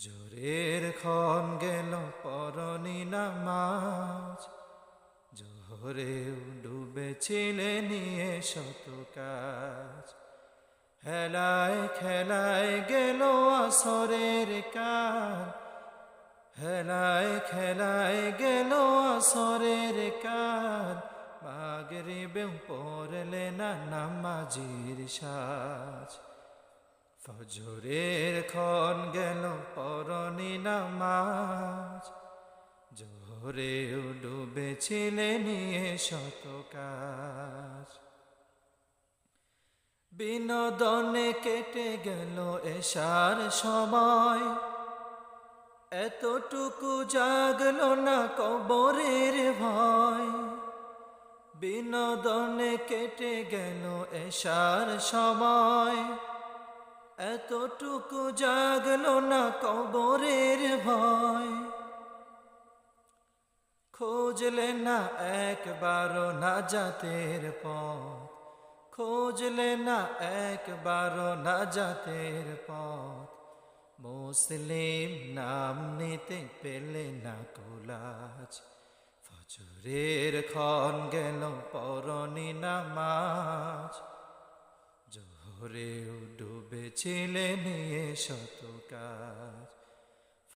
ফজরের ক্ষণ গেল, পরনি নামাজ। জোহরেও ডুবেছিলে নিয়ে শত কাজ। হেলায় খেলায় গেল আসরের কাল। হেলায় খেলায় গেল আসরের কাল। মাগরিবেও পড়লে না নামাজির সাজ। ফজরের ক্ষণ গেল, পরনি নামাজ। জোহরেও ডুবেছিলে নিয়ে শত কাজ। বিনোদনে কেটে গেল এসার সময়। এতটুকু জাগলো না কবরের ভয়। বিনোদনে কেটে গেল এসার সময়। এতটুকু জাগলো না কবরের ভয়। খোঁজলে না একবারও না জাতের পথ। খোঁজলে না একবারও না জাতের পথ। মুসলিম নাম নিতে পেলে না কোলাজ। ফজরের ক্ষণ গেল পরনি নামাজ। জোহরেও ডুবেছিলেন নিয়ে শত কাজ